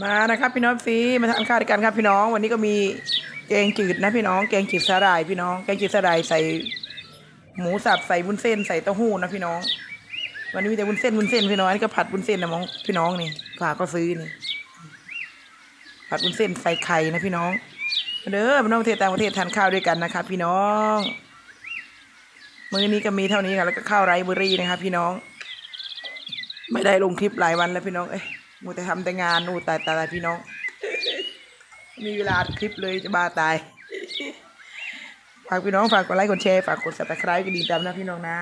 มานะครับพี่น้องซีมาทานข้าวด้วยกันครับพี่น้อง วันนี้ก็มีแกงจืดนะพี่น้อง แกงจืดสาหร่ายพี่น้องแกงจืดสาหร่ายใส่หมูสับใส่วุ้นเส้นใส่เต้าหู้นะพี่น้อง วันนี้มีแต่วุ้นเส้นวุ้นเส้นพี่น้องอันนี้ก็ผัดวุ้นเส้นนะมองพี่น้องนี่ฝากก็ซื้อนี่ผัดวุ้นเส้นใส่ไข่นะพี่น้องเด้อพี่น้องประเทศต่างประเทศทานข้าวด้วยกันนะครับพี่น้องมื้อนี้ก็มีเท่านี้ค่ะแล้วก็ข้าวไรซ์เบอรี่นะครับพี่น้อง ไม่ได้ลงคลิปหลายวันแล้วพี่น้องเอ้ย มูแต่ทำแต่งานอูตายตายตายพี่น้อง มีเวลาอัดคลิปเลยจะบ้าตายฝากพี่น้องฝากกดไลค์กดแชร์ฝากกด subscribe กระดิ่งตามนะพี่น้องนะ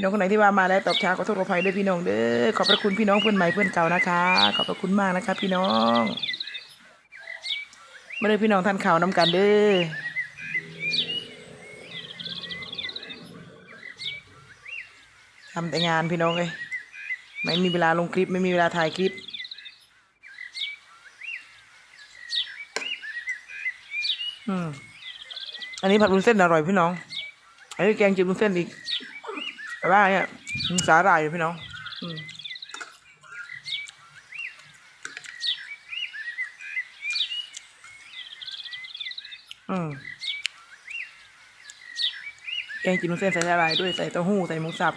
น้องคนไหนที่ว่ามาแล้วตอบช้าขอโทษขอภัยด้วยพี่น้องเด้อขอบพระคุณพี่น้องเพื่อนใหม่เพื่อนเก่านะคะ ขอบพระคุณมากนะคะ พี่น้องมาเลยพี่น้องท่านข่าวน้ำกันเด้อทำแต่งานพี่น้องเลย ไม่มีเวลาลงคลิปไม่มีเวลาถ่ายคลิป อืม อันนี้ผัดวุ้นเส้นอร่อยพี่น้อง อันนี้แกงจืดวุ้นเส้นอีกแต่ว่าเนี่ยมันสาหร่ายอยู่พี่น้อง อืมอืมแกงจืดวุ้นเส้นใส่สาหร่ายด้วยใส่เต้าหู้ใส่หมูสับ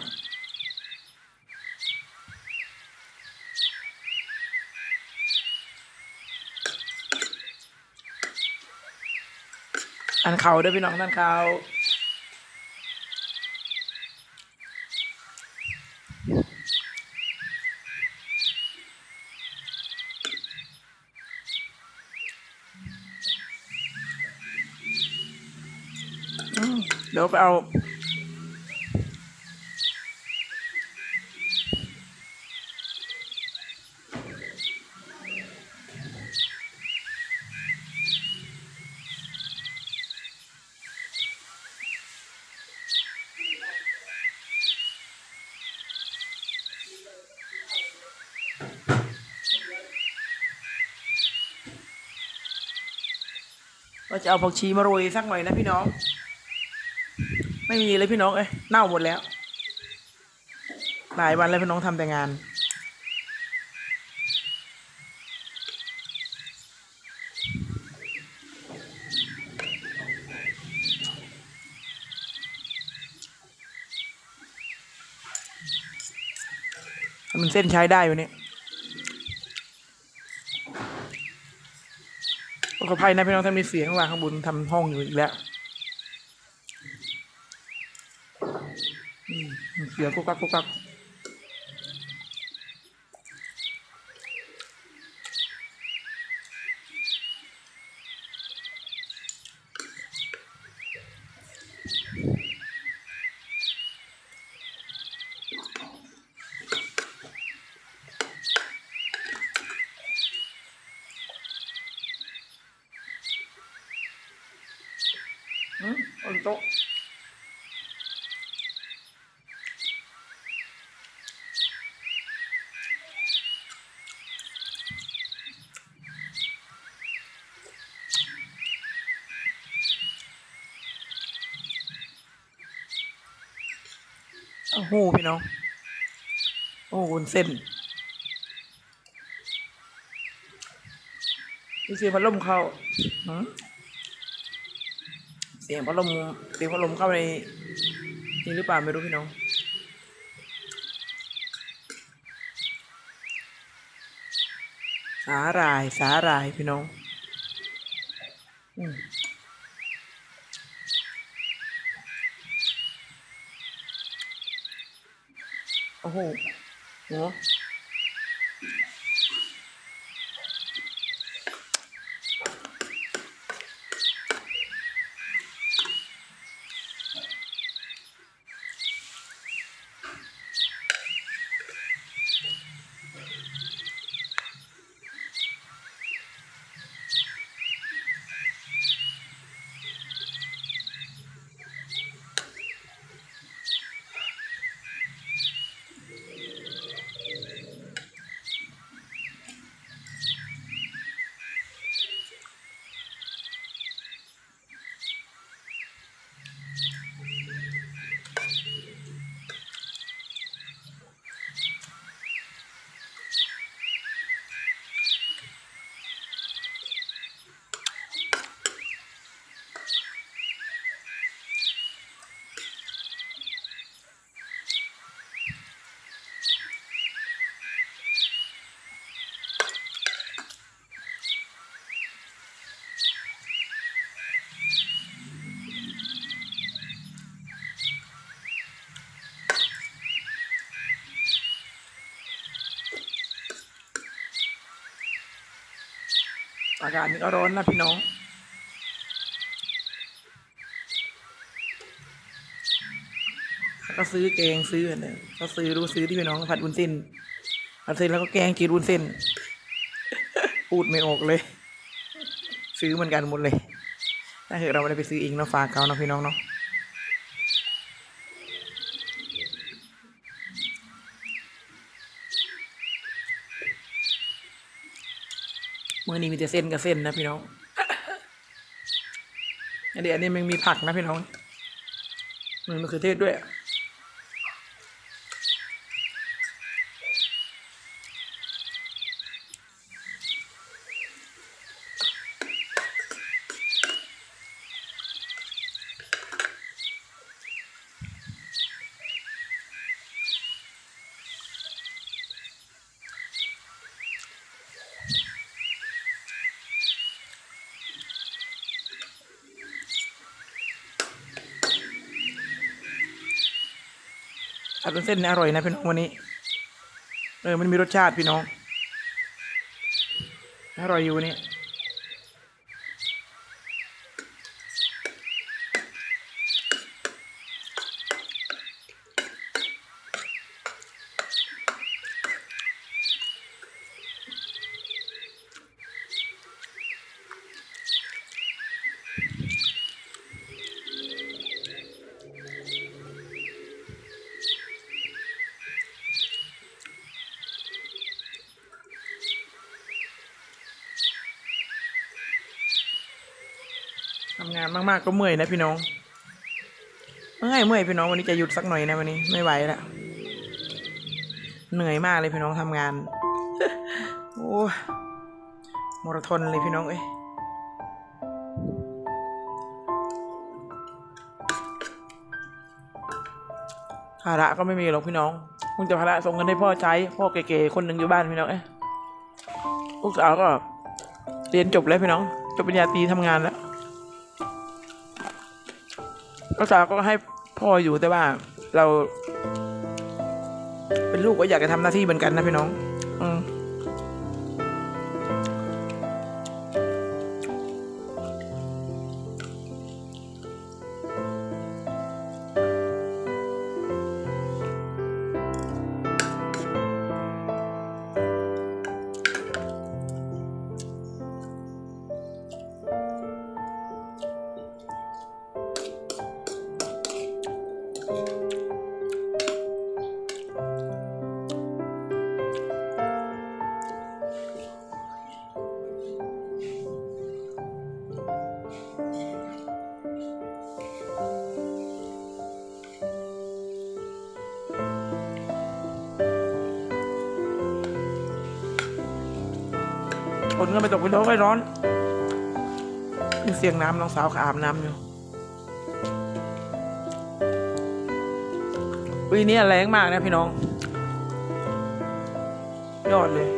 านเขาด้วยพี่น้องท่านเขาเดี๋ยวไปเอา ว่าจะเอาผักชีมาโรยสักหน่อยนะพี่น้อง ไม่มีเลยพี่น้องเอ้ยเน่าหมดแล้ว หลายวันแล้วพี่น้องทำแต่งาน มันเส้นใช้ได้อยู่เนี่ย ขออภัยนะพี่น้องถ้ามีเสียงวางข้างบนทำห้องอยู่อีกแล้วเสียงกุกกักกุกกัก หพี่น้อง โอ้โหวุ้นเส้นมีเสียงพัดลมเข้าเสียงพัดลมเสียงพัดลมเข้าในนี่หรือเปล่าไม่รู้พี่น้องสาหร่ายสาหร่ายพี่น้อง อืม โอ้โากาศนี่ก็ร้อนนะพี่น้อง ก็ซื้อแกงซื้ออันเนี่ยก็ซื้อรู้ซื้อที่พี่น้องผัดวุ้นเส้นผัดเส้นแล้วก็แกงกินวุ้นเส้น พูดไม่ออกเลย ซื้อเหมือนกันหมดเลย ถ้าเกิดเราไม่ได้ไปซื้อเองเราะฝากเขาเนาะพี่น้องเนาะ มื่อนี้มีแต่เส้นกับเส้นนะพี่น้อง อันนี้อันนี้มันมีผักนะพี่น้องมันมะเขือเทศด้วย ดเส้นเนี่ยอร่อยนะพี่น้องวันนี้ เออมันมีรสชาติพี่น้อง อร่อยอยู่วันานมากๆก็เมื่อยนะพี่น้อง เมื่อยเมื่อยพี่น้องวันนี้จะหยุดสักหน่อยนะวันนี้ไม่ไหวละเหนื่อยมากเลยพี่น้องทำงาน โอ้มราธอนเลยพี่น้องเอ้ยภาระก็ไม่มีหรอกพี่น้องคุณจะภาระส่งเงินให้พ่อใช้ พ่อเก๋ๆคนหนึ่งอยู่บ้านพี่น้องเอ้ยลูกสาวก็เรียนจบแล้วพี่น้องจบปริญญาตรีทำงานแล้ว ก็สาวก็ให้พ่ออยู่แต่ว่าเรา เป็นลูกก็อยากจะทำหน้าที่เหมือนกันนะพี่น้อง ฝนก็ไม่ตกพี่น้องไม่ร้อนมีเสียงน้ำน้องสาวขาอาบน้ำอยู่ปีนี้แรงมากนะพี่น้อง ยอดเลย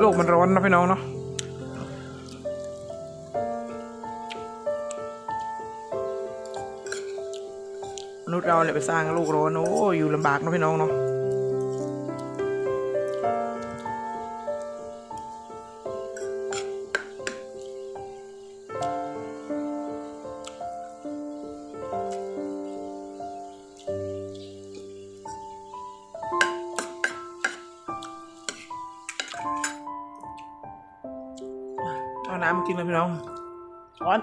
โลกมันร้อนนะพี่น้องเนาะมนุษย์เราเนี่ยไปสร้างโลกร้อนโอ้อยู่ลำบากนะพี่น้องเนาะ มากินเลยพี่น้องร้อน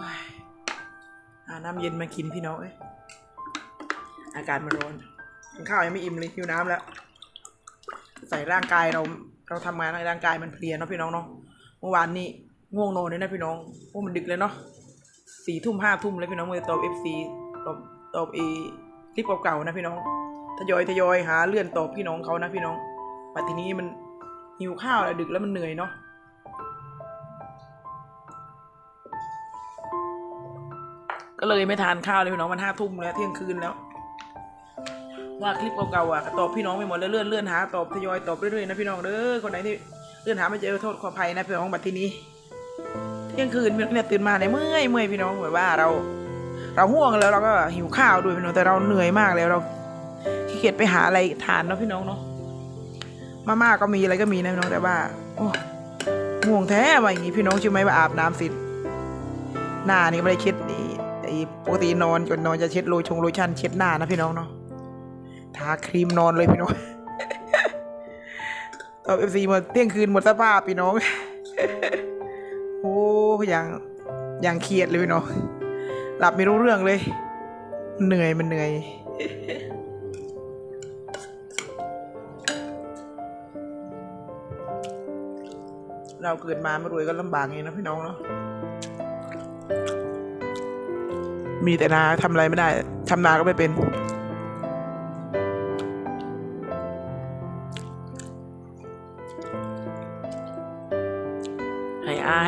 ว้ายหาน้ำเย็นมากินพี่น้องเอ้ยอากาศมันร้อนกินข้าวยังไม่อิ่มเลยหิวน้ำแล้ว ใส่ร่างกายเราเราทำงานร่างกายมันเพลียเนาะพี่น้องเนาะเมื่อวานนี้ง่วงนอนเลยนะพี่น้องโอ้มันดึกเลยเนาะ สี่ทุ่มห้าทุ่มเลยพี่น้องเลยตอบเอฟซีตอบตอบเอคลิปเก่าๆนะพี่น้องทยอยทยอยหาเลื่อนตอบพี่น้องเขานะพี่น้องปัจจุนี้มันหิวข้าวแล้วดึกแล้วมันเหนื่อยเนาะก็เลยไม่ทานข้าวเลยพี่น้องมันห้าทุ่มแล้วเที่ยงคืนแล้ว ว่าคลิปเก่าๆอะตอบพี่น้องไปหมดเลื่อนเลื่อนหาตอบทยอยตอบเรื่อยๆนะพี่น้องเด้อคนไหนที่เลื่อนหาไม่เจอโทษขออภัยนะพี่น้องบัดทีนี้ ยังคืนเนี่ยตื่นมาเนี่ยเมื่อยเมื่อยพี่น้องแบบว่าเรา เราห่วงแล้วเราก็หิวข้าวด้วยพี่น้องแต่เราเหนื่อยมากแล้วเราขี้เกียจไปหาอะไรทานเนาะพี่น้องเนาะมาม่าก็มีอะไรก็มีนะพี่น้องแต่ว่าโอ้ห่วงแท้ว่าอย่างงี้พี่น้องใช่อไหมว่าอาบน้ำเสิหน้านี่ไม่ได้เช็ดนี่ไอ้ปกตินอนก่อนนอนจะเช็ดโลชงโลชั่นเช็ดหน้านะพี่น้องเนาะทาครีมนอนเลยพี่น้องตอบเอฟซีหมดเที่ยงคืนหมดสภาพพี่น้อง อ้ยังอยังเครียดเลยพี่น้องหลับไม่รู้เรื่องเลย เหนื่อยมันเหนื่อย เราเกิดมาไม่รวยก็ลำบากไงนะพี่น้องเนาะมีแต่นาทำอะไรไม่ได้ทำนาก็ไม่เป็น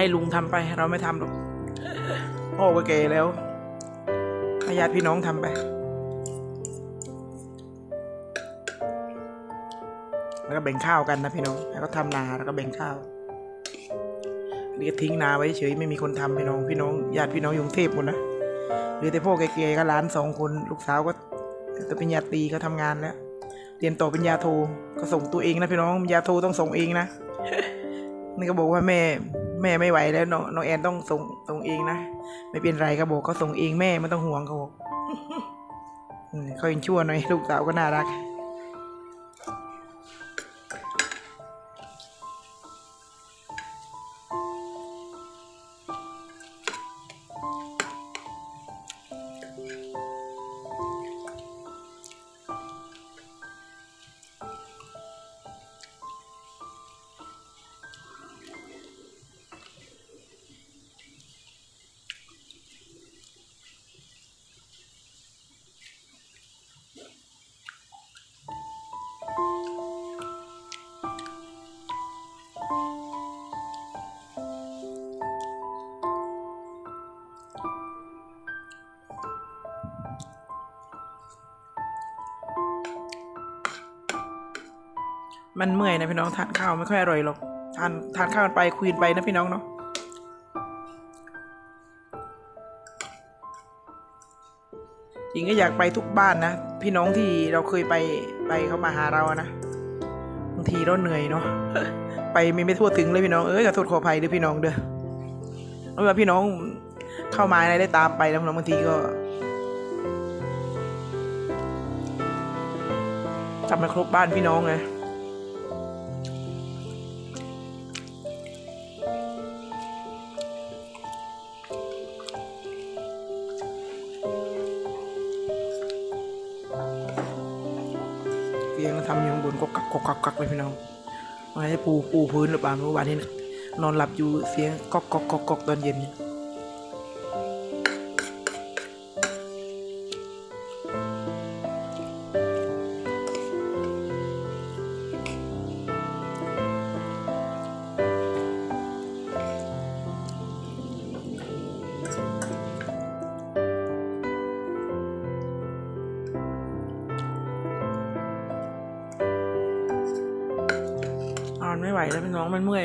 ให้ลุงทำไป เราไม่ทำหรอกพ่อก็แก่แล้วให้ญาติพี่น้องทำไป แล้วก็แบ่งข้าวกันนะพี่น้อง แล้วก็ทำนาแล้วก็แบ่งข้าวนี่ก็ทิ้งนาไว้เฉยไม่มีคนทำพี่น้องพี่น้องญาติพี่น้องยุงเทพหมดนะเหลือแต่พ่อแก่ๆก็ล้านสองคนลูกสาวก็ตัวปริญาตรีก็ทำงานแล้วเรียนต่อปริญญาโทก็ส่งตัวเองนะพี่น้องปริญญาโทต้องส่งเองนะนี่ก็บอกว่าแม่ แม่ไม่ไหวแล้วน้องน้องแอนต้องส่งส่งเองนะไม่เป็นไรก็บอกเขาส่งเองแม่ไม่ต้องห่วงเขาบอกเขายังชั่วหน่อยลูกสาวก็น่ารัก มันเมื่อยนะพี่น้องทานข้าวไม่ค่อยอร่อยหรอกทานทานข้าวกันไปคุยไปนะพี่น้องเนาะจริงก็อยากไปทุกบ้านนะพี่น้องที่เราเคยไปไปเขามาหาเรานะบางทีเราเหนื่อยเนาะไปไม่ไม่ทั่วถึงเลยพี่น้องเอ้ยขอโทษขออภัยด้วยพี่น้องเด้อเอาว่าพี่น้องเข้ามาอะไรได้ตามไปนะพี่น้องบางทีก็ทำไม่ครบบ้านพี่น้องไง ไปพี่น้องมาให้ปูปูพื้นหรือเปล่าเมื่อวานนี้นอนหลับอยู่เสียงก๊อกก๊อกก๊อกก๊อกตอนเย็นเนี่ย วแล้วพี่น้องมันเมื่อย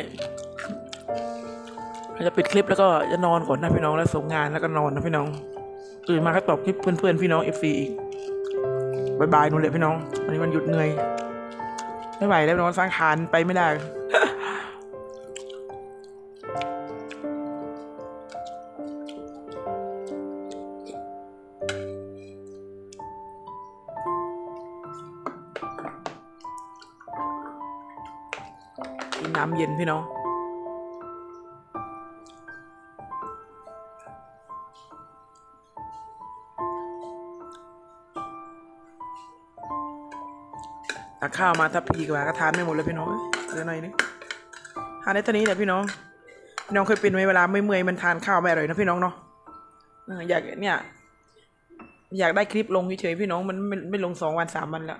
เราจะปิดคลิปแล้วก็จะนอนก่อนนะพี่น้องแล้วส่งงานแล้วก็นอนนะพี่น้องตื่นมาก็ตอบคลิปเพื่อนๆพี่น้องเอฟซีอีกบายบายนู่นเลยพี่น้องวันนี้มันหยุดเหนื่อยไม่ไหวแล้วพี่น้องสร้างคานไปไม่ได้ น้ำเย็นพี่น้อง ตักข้าวมาทัพพีกว่าก็ทานไม่หมดเลยพี่น้องเดี๋ยวหน่อยนึงทานได้เท่านี้แหละพี่น้องพี่น้องเคยเป็นไหมเวลาไม่เมื่อยมันทานข้าวไม่อร่อยนะพี่น้องเนาะอออยากเนี่ย อยากได้คลิปลงเฉยๆพี่น้องมันไม่ไม่ลงสองวันสามวันแล้ว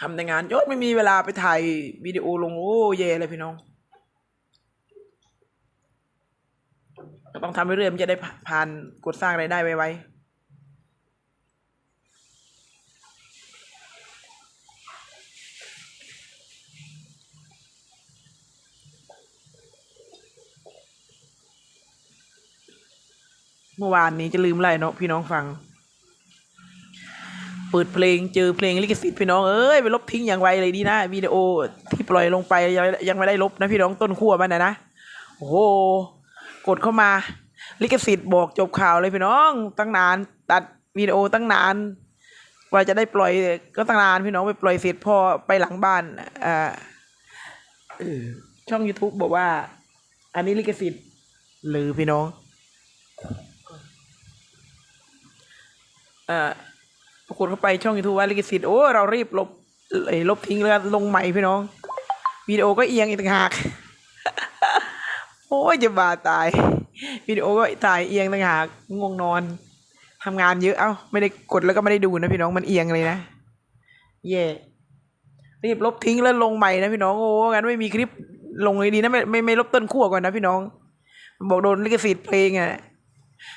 ทำแต่งานยศไม่มีเวลาไปถ่ายวิดีโอลงโอ้เย่เลยพี่น้องก็ต้องทำเรื่อยๆมันจะได้ผ่านกดสร้างรายได้ไวๆเมื่อวานนี้จะลืมอะไรเนาะพี่น้องฟัง เปิดเพลงเจอเพลงลิขสิทธิ์พี่น้องเอ้ยไปลบทิ้งอย่างไวเลยดีนะวิดีโอที่ปล่อยลงไปยังยังไม่ได้ลบนะพี่น้องต้นขั้วมันนะนะโอ้โหกดเข้ามา ลิขสิทธิ์บอกจบข่าวเลยพี่น้อง ตั้งนานตัดวิดีโอตั้งนานกว่าจะได้ปล่อยก็ตั้งนานพี่น้องไปปล่อยเสร็จพอไปหลังบ้านอ่าช่อง youtube บอกว่า อันนี้ลิขสิทธิ์หรือพี่น้อง เอ่อปรา กฏเข้าไปช่องยูทูบว่าลิขสิทธิ์โอ้เรารีบลบเอ้ยลบทิ้งแล้วลงใหม่พี่น้องวิดีโอก็เอียงอีกต่างหาก โอ้ยจะบาตายวิดีโอก็ถ่ายเอียงต่างหากง่วงนอนทำงานเยอะเอ้าไม่ได้กดแล้วก็ไม่ได้ดูนะพี่น้องมันเอียงเลยนะเย่รีบลบทิ้งแล้วลงใหม่นะพี่น้องโอ้งั้นไม่มีคลิปลงเลยดีนะไม่ไม่ไม่ลบต้นขั้วก่อนนะพี่น้อง บอกโดนลิขสิทธิ์เพลงอะ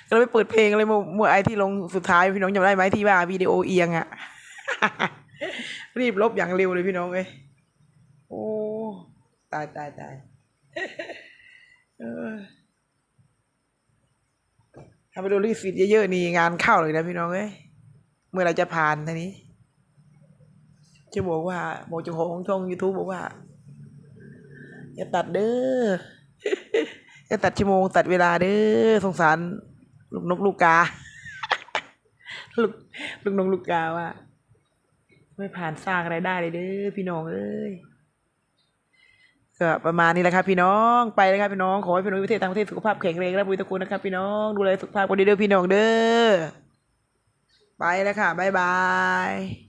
ก็เลยไปเปิดเพลงเลยเมื่อเมื่อไอที่ลงสุดท้ายพี่น้องจำได้ไหมที่ว่าวิดีโอเอียงอะรีบลบอย่างเร็วเลยพี่น้องเอ้ยโอ้ตายตายตายเออถ้าไปดูรีสิทธิ์เยอะๆนี่งานเข้าเลยนะพี่น้องเอ้ยเมื่อไรจะผ่านทีนี้จะบอกว่าบอกเจ้าของช่องยูทูบบอกว่า อย่าตัดเด้ออย่าตัดชั่วโมงตัดเวลาเด้อสงสาร ลูกนกลูกกา ลูกลูกนกลูกกาว่า ไม่ผ่านสร้างอะไรายได้เลยเด้อพี่น้องเอ้ยก็ประมาณนี้แหละครับพี่น้องไปเลยครับพี่น้องขอให้พี่น้องประเทศต่างประเทศสุขภาพแข็งแรงและบุญตะคุณนะครับพี่น้องดูแลสุขภาพกันดีเด้อพี่น้องเด้อไปแล้วค่ะบ๊ายบาย